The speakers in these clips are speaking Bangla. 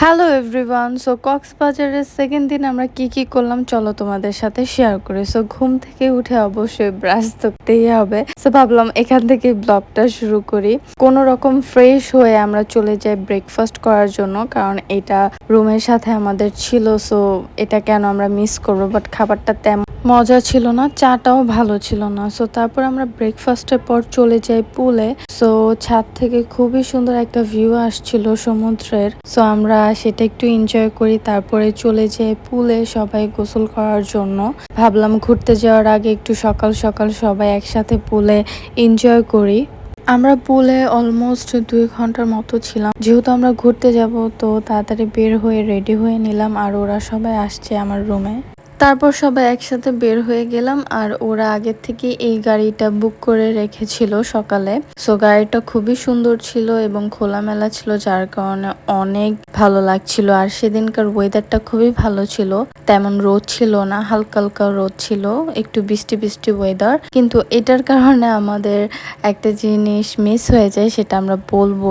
হ্যালো এভরিওয়ান সো কক্সবাজারের সেকেন্ড দিন আমরা কি কি করলাম চলো তোমাদের সাথে শেয়ার করি। সো ঘুম থেকে উঠে অবশ্যই ব্রাশ ধরতেই হবে। সো ভাবলাম এখান থেকে ব্লগটা শুরু করি। কোনো রকম ফ্রেশ হয়ে আমরা চলে যাই ব্রেকফাস্ট করার জন্য, কারণ এটা রুমের সাথে আমাদের ছিল। সো এটা কেন আমরা মিস করব? বাট খাবারটা তেমন মজা ছিল না, চাটাও ভালো ছিল না। সো তারপর আমরা ব্রেকফাস্টের পর চলে যাই পুলে। সো ছাদ থেকে খুবই সুন্দর একটা ভিউ আসছিল সমুদ্রের। সো আমরা সেটা একটু এনজয় করি, তারপরে চলে যাই পুলে সবাই গোসল করার জন্য। ভাবলাম ঘুরতে যাওয়ার আগে একটু সকাল সকাল সবাই একসাথে পুলে এনজয় করি। আমরা পুলে অলমোস্ট দুই ঘণ্টার মতো ছিলাম। যেহেতু আমরা ঘুরতে যাব, তো তাড়াতাড়ি বের হয়ে রেডি হয়ে নিলাম, আর ওরা সবাই আসছে আমার রুমে তারপর সবাই একসাথে বের হয়ে গেলাম আর ওরা আগের থেকে এই গাড়িটা বুক করে রেখেছিল সকালে। সো গাড়িটা খুবই সুন্দর ছিল এবং খোলামেলা ছিল, যার কারণে অনেক ভালো লাগছিল। আর সেদিনকার ওয়েদারটা খুবই ভালো ছিল। তেমন রোদ ছিল না, হালকা হালকা রোদ ছিল, একটু বৃষ্টি বৃষ্টি ওয়েদার কিন্তু এটার কারণে আমাদের একটা জিনিস মিস হয়ে যায়, সেটা আমরা বলব।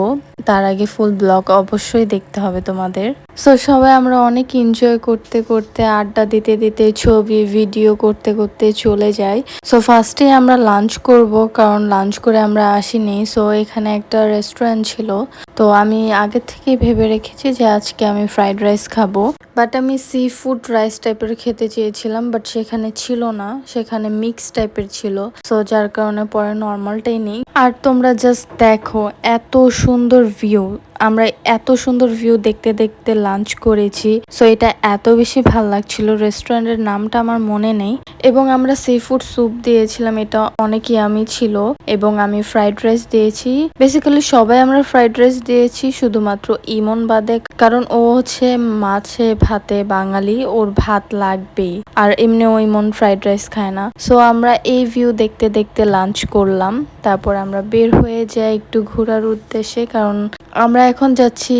তার আগে ফুল ব্লগ অবশ্যই দেখতে হবে তোমাদের। সো সবাই আমরা অনেক এনজয় করতে করতে, আড্ডা দিতে দিতে, ছবি ভিডিও করতে করতে চলে যাই। সো ফার্স্টে আমরা লাঞ্চ করব, কারণ লাঞ্চ করে আমরা আসিনি। সো এখানে একটা রেস্টুরেন্ট ছিল। তো আমি আগে থেকেই ভেবে রেখেছি যে আজকে আমি ফ্রাইড রাইস খাব। বাট আমি সি ফুড রাইস টাইপের খেতে চেয়েছিলাম বাট সেখানে ছিল না। সেখানে মিক্স টাইপের ছিল। সো যার কারণে পরে নর্মালটাই নেই। আর তোমরা জাস্ট দেখো, এত সুন্দর ভিউ আমরা এত সুন্দর ভিউ দেখতে দেখতে লাঞ্চ করেছি। সো এটা এত বেশি ভালো লাগছিল। রেস্টুরেন্টের নামটা আমার মনে নেই। এবং আমরা সি ফুড স্যুপ দিয়েছিলাম। এটা অনেক ইয়ামি ছিল। এবং আমি ফ্রাইড রাইস দিয়েছি। বেসিক্যালি সবাই আমরা ফ্রাইড রাইস দিয়েছি। শুধুমাত্র ইমন বাদে। কারণ ও হচ্ছে মাছে, ভাতে বাঙালি। ওর ভাত লাগবেই। আর এমনি ও ইমন ফ্রাইড রাইস খায় না। সো আমরা এই ভিউ দেখতে দেখতে লাঞ্চ করলাম। তারপর আমরা বের হয়ে যাই একটু ঘোরার উদ্দেশ্যে। কারণ আমরা এখন যাচ্ছি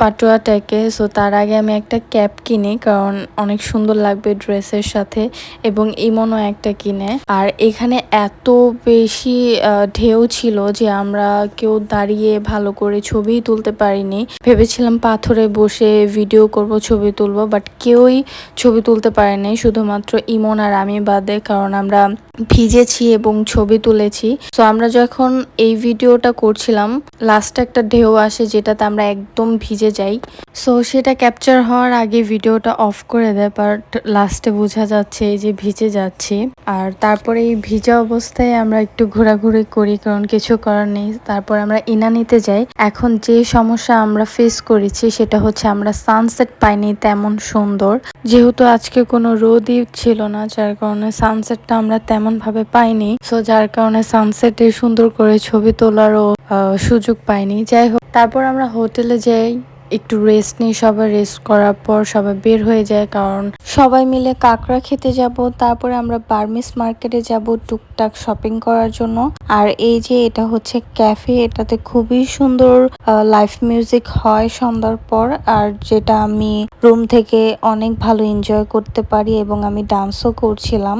পাটুয়া ট্যাকে সো তার আগে আমি একটা ক্যাপ কিনি, কারণ অনেক সুন্দর লাগবে ড্রেসের সাথে, এবং ইমনও একটা কিনে। আর এখানে এত বেশি ঢেউ ছিল যে আমরা কেউ দাঁড়িয়ে ভালো করে ছবি তুলতে পারিনি। ভেবেছিলাম পাথরে বসে ভিডিও করব, ছবি তুলবো, বাট কেউই ছবি তুলতে পারেনি, শুধুমাত্র ইমন আর আমি বাদে, কারণ আমরা ভিজেছি এবং ছবি তুলেছি। তো আমরা যখন এই ভিডিওটা করছিলাম লাস্ট একটা ঢেউ আসে যেটাতে আমরা একদম ভিজে যাই। সো সেটা ক্যাপচার হওয়ার আগে ভিডিওটা অফ করে দেয় বাট লাস্টে বোঝা যাচ্ছে যে ভিজে যাচ্ছে। আর তারপরে এই ভিজা অবস্থায় আমরা একটু ঘোরাঘুরি করি, কারণ কিছু করার নেই। তারপর আমরা ইনানিতে যাই। এখন যে সমস্যা আমরা ফেস করেছি, সেটা হচ্ছে আমরা সানসেট পাইনি তেমন সুন্দর। যেহেতু আজকে কোনো রোদই ছিল না, যার কারণে সানসেটটা আমরা তেমন ভাবে পাইনি। সো যার কারণে সানসেটে সুন্দর করে ছবি তোলারও সুযোগ পাইনি। যাই হোক, তারপর আমরা হোটেলে যাই। একটু রেস্ট নিই, সবাই রেস্ট করার পর সবাই বের হয়ে যায়, কারণ সবাই মিলে কাঁকড়া খেতে যাব। তারপরে আমরা বার্মিস মার্কেটে যাব টুকটাক শপিং করার জন্য। আর এই যে এটা হচ্ছে ক্যাফে এটাতে খুবই সুন্দর লাইভ মিউজিক হয় সন্ধ্যার পর। আর যেটা আমি রুম থেকে অনেক ভালো এনজয় করতে পারি এবং আমি ডান্সও করছিলাম।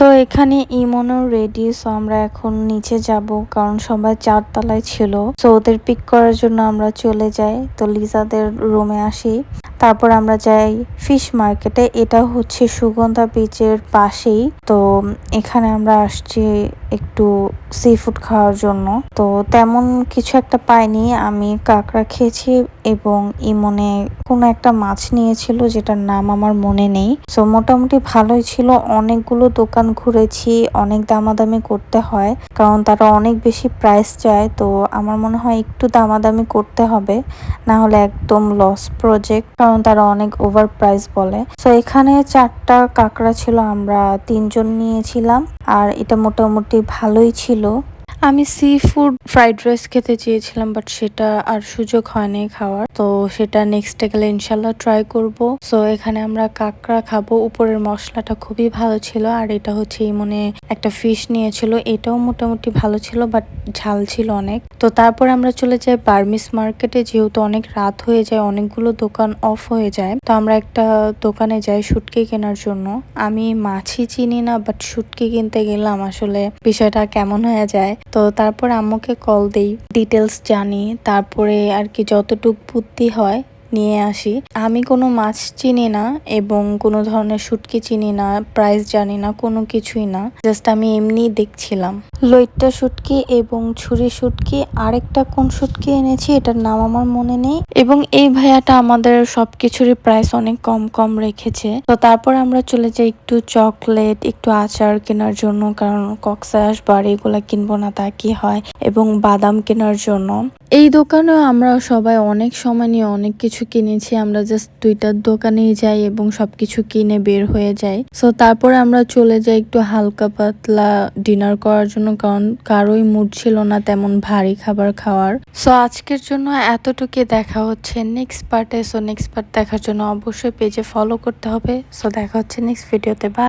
তো এখানে ইমনও রেডি সো আমরা এখন নিচে যাব, কারণ সবাই চারতলায় ছিল। সো ওদের পিক করার জন্য আমরা চলে যাই। তো লিজাদের রুমে আসি। তারপর আমরা যাই ফিশ মার্কেটে এটা হচ্ছে সুগন্ধা বিচের পাশেই। তো এখানে আমরা আসছি একটু সি ফুড খাওয়ার জন্য। তো তেমন কিছু একটা পাইনি। আমি কাঁকড়া খেয়েছি এবং ইমনে কোনো একটা মাছ নিয়েছিল যেটার নাম আমার মনে নেই। সো মোটামুটি ভালোই ছিল। অনেকগুলো দোকান ঘুরেছি। অনেক দামাদামি করতে হয়। কারণ তারা অনেক বেশি প্রাইস চায়। তো আমার মনে হয় একটু দামাদামি করতে হবে। না হলে একদম লস প্রজেক্ট কারণ তারা অনেক ওভার প্রাইস বলে। সো এখানে চারটা কাঁকড়া ছিল, আমরা তিনজন নিয়েছিলাম। আর এটা মোটামুটি ভালোই ছিল। আমি সি ফুড ফ্রাইড রাইস খেতে চেয়েছিলাম বাট সেটা আর সুযোগ হয়নি খাওয়ার। তো সেটা নেক্সট গেলে ইনশাল্লাহ ট্রাই করব। সো এখানে আমরা কাঁকড়া খাব। উপরের মশলাটা খুবই ভালো ছিল, আর এটা হচ্ছে মনে একটা ফিশ নিয়েছিল। এটাও মোটামুটি ভালো ছিল বাট ঝাল ছিল অনেক। তো তারপর আমরা চলে যাই বার্মিস মার্কেটে যেহেতু অনেক রাত হয়ে যায়, অনেকগুলো দোকান অফ হয়ে যায়। তো আমরা একটা দোকানে যাই শুটকি কেনার জন্য। আমি মাছই চিনি না বাট শুটকি কিনতে গেলাম। আসলে বিষয়টা কেমন হয়ে যায়? তো তারপর আম্মুকে কল দেই ডিটেলস জানি তারপরে আর কি যতটুক বুদ্ধি হয় নিয়ে আসি। আমি কোনো মাছ চিনি না এবং কোনো ধরনের শুটকি চিনি না প্রাইস জানি না, কোনো কিছুই না। জাস্ট আমি এমনি দেখছিলাম। লইট্টা শুটকি এবং ছুরি শুটকি, আরেকটা কোন শুটকি এনেছি, এটার নাম আমার মনে নেই। এবং এই ভাইয়াটা আমাদের সবকিছুরই প্রাইস অনেক কম কম রেখেছে। তো তারপর আমরা চলে যাই একটু চকলেট একটু আচার কেনার জন্য, কারণ কক্সাস আসবার এগুলা কিনবো না তা কি হয়? এবং বাদাম কেনার জন্য। এই দোকানে আমরা সবাই অনেক সময় নিয়ে অনেক কিছু কিনেছি, আমরা জাস্ট দুইটার দোকানেই যাই এবং সব কিছু কিনে বের হয়ে যাই। সো তারপরে আমরা চলে যাই একটু হালকা পাতলা ডিনার করার জন্য, কারণ কারোই মুড ছিল না তেমন ভারী খাবার খাওয়ার। সো আজকের জন্য এতটুকু দেখা হচ্ছে নেক্সট পার্টে সো নেক্সট পার্ট দেখার জন্য অবশ্যই পেজে ফলো করতে হবে। সো দেখা হচ্ছে নেক্সট ভিডিওতে বা